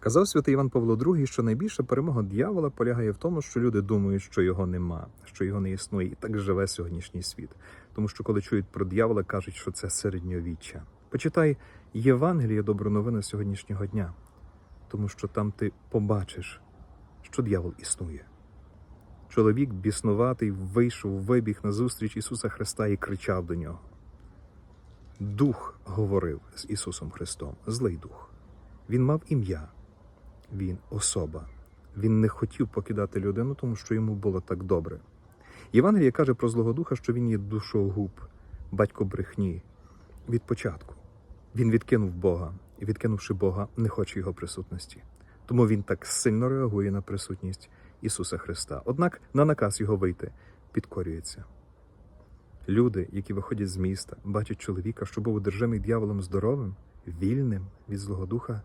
Казав святий Іван Павло II, що найбільша перемога диявола полягає в тому, що люди думають, що його нема, що його не існує, і так живе сьогоднішній світ. Тому що коли чують про диявола, кажуть, що це середньовіччя. Почитай Євангеліє добру новину сьогоднішнього дня, тому що там ти побачиш, що диявол існує. Чоловік біснуватий вийшов, вибіг на зустріч Ісуса Христа і кричав до нього. Дух говорив з Ісусом Христом, злий дух. Він мав ім'я, він особа. Він не хотів покидати людину, тому що йому було так добре. Євангеліє каже про Злого Духа, що він є душогуб, батько брехні від початку. Він відкинув Бога, і, відкинувши Бога, не хоче його присутності. Тому він так сильно реагує на присутність Ісуса Христа. Однак на наказ його вийти підкорюється. Люди, які виходять з міста, бачать чоловіка, що був одержимий дьяволом здоровим, вільним від Злого Духа,